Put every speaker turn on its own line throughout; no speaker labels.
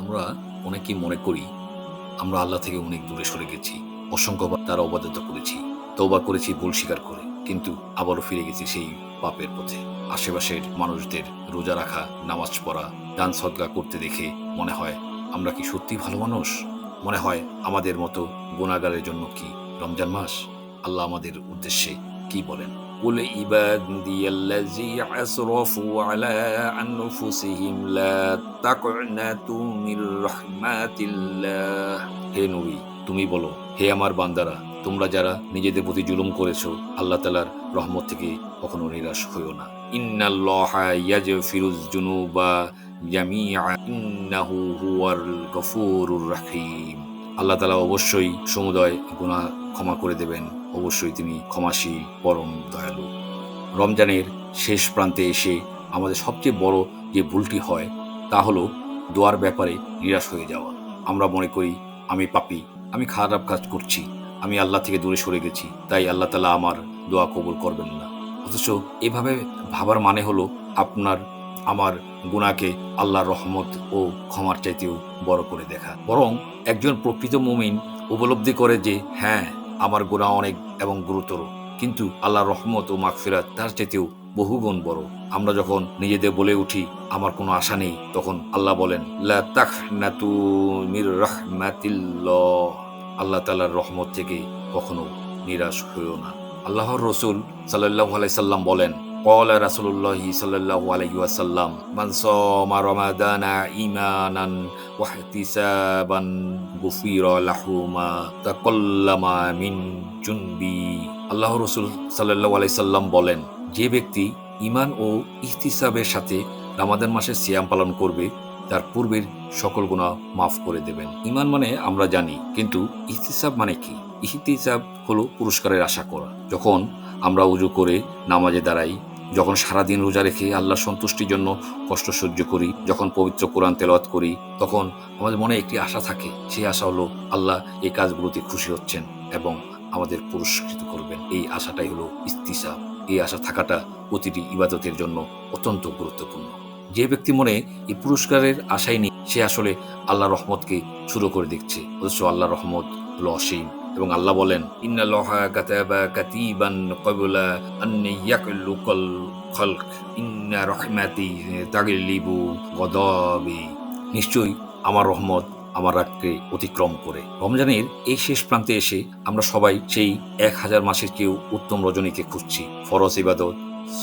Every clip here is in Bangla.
আমরা অনেকেই মনে করি আমরা আল্লাহ থেকে অনেক দূরে সরে গেছি। অসংখ্যবার তারা অবাধ্যতা করেছি তৌবা করেছি, ভুল স্বীকার করে, কিন্তু আবারও ফিরে গেছি সেই পাপের পথে। আশেপাশের মানুষদের রোজা রাখা, নামাজ পড়া, দান সদগা করতে দেখে মনে হয়, আমরা কি সত্যি ভালো মানুষ? মনে হয় আমাদের মতো গুণাগারের জন্য কি রমজান মাস? আল্লাহ আমাদের উদ্দেশ্যে কি বলেন? قل عبادي الذي أسرفوا على أنفسهم لا تقنطوا من رحمة الله হে নবী তুমি বলো হে আমার বান্দারা তোমরা যারা নিজেদের প্রতি জুলুম করেছো আল্লাহ তালার রহমত থেকে কখনো নিরাশ হইও না ইন্নাল্লাহা ইয়াজফিরুজ জুনুবা জামিআ ইন্নাহু হুয়াল গফুরুর রাহিম আল্লাহ তালা অবশ্যই সমুদয় গুণা ক্ষমা করে দেবেন। অবশ্যই তিনি ক্ষমাশীল, পরম দয়ালু। রমজানের শেষ প্রান্তে এসে আমাদের সবচেয়ে বড় যে ভুলটি হয়, তা হলো দোয়ার ব্যাপারে নিরাশ হয়ে যাওয়া। আমরা মনে করি, আমি পাপি, আমি খারাপ কাজ করছি, আমি আল্লাহ থেকে দূরে সরে গেছি, তাই আল্লাহ তালা আমার দোয়া কবুল করবেন না। অথচ এভাবে ভাবার মানে হলো, আপনার আমার গুণাকে আল্লাহর রহমত ও ক্ষমার চাইতেও বড় করে দেখা। বরং একজন প্রকৃত মুমিন উপলব্ধি করে যে হ্যাঁ আমার গুণা অনেক এবং গুরুতর। কিন্তু আল্লাহর রহমত ও মাগফিরাত তার চাইতেও বহুগুণ বড়। আমরা যখন নিজেদের বলে উঠি, আমার কোনো আশা নেই, তখন আল্লাহ বলেন আল্লাহ তাআলার রহমত থেকে কখনো নিরাশ হইও না। আল্লাহর রসুল সাল্লাল্লাহু আলাইহি সাল্লাম বলেন قال رسول الله صلى الله عليه وسلم من صام رمضان إيمانا واحتسابا غفر له ما تقلم من جنبي আল্লাহ রসুল সাল্লাহ আলাই সাল্লাম বলেন যে ব্যক্তি ইমান ও ইহতিসাবের সাথে রামাদান মাসে সিয়াম পালন করবে তার পূর্বের সকল গুণা মাফ করে দেবেন ইমান মানে আমরা জানি কিন্তু ইহতিসাব মানে কি ইহতিসাব হলো পুরস্কারের আশা করা যখন আমরা উজু করে নামাজে দাঁড়াই যখন সারাদিন রোজা রেখে আল্লাহর সন্তুষ্টির জন্য কষ্ট সহ্য করি, যখন পবিত্র কোরআন তেলাওয়াত করি, তখন আমাদের মনে একটি আশা থাকে। সেই আশা হলো আল্লাহ এই কাজগুলোতে খুশি হচ্ছেন এবং আমাদের পুরস্কৃত করবেন। এই আশাটাই হলো ইস্তিসা এই আশা থাকাটা প্রতিটি ইবাদতের জন্য অত্যন্ত গুরুত্বপূর্ণ। যে ব্যক্তি মনে এই পুরস্কারের আশাই নেই, সে আসলে আল্লাহ রহমতকে শুরু করে দেখছে। অথচ আল্লাহ রহমত হলো অসীম। এবং আল্লাহ বলেন নিশ্চয়ই আমার রহমত আমার রাগকে অতিক্রম করে। রমজানের এই শেষ প্রান্তে এসে আমরা সবাই সেই এক হাজার মাসের কেউ উত্তম রজনীকে খুঁজছি। ফরজ ইবাদত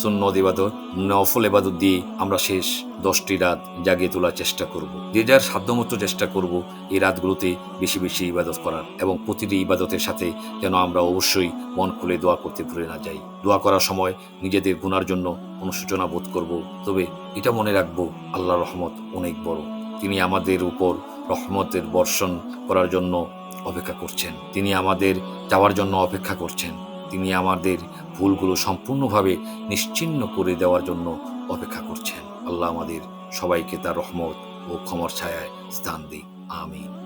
সুন্নত ইবাদত, নফল ইবাদত দিয়ে আমরা শেষ দশটি রাত জাগিয়ে তোলার চেষ্টা করব। যে যার সাধ্যমতো চেষ্টা করব এই রাতগুলোতে বেশি বেশি ইবাদত করার এবং প্রতিটি ইবাদতের সাথে যেন আমরা অবশ্যই মন খুলে দোয়া করতে ভুলে না যাই। দোয়া করার সময় নিজেদের গুনার জন্য অনুশোচনা বোধ করব, তবে এটা মনে রাখব আল্লাহ রহমত অনেক বড়। তিনি আমাদের উপর রহমতের বর্ষণ করার জন্য অপেক্ষা করছেন। তিনি আমাদের যাওয়ার জন্য অপেক্ষা করছেন। তিনি আমাদের ভুলগুলো সম্পূর্ণভাবে নিশ্চিন্ন করে দেওয়ার জন্য অপেক্ষা করছেন। আল্লাহ আমাদের সবাইকে তার রহমত ও ক্ষমর ছায়ায় স্থান দিই আমিন।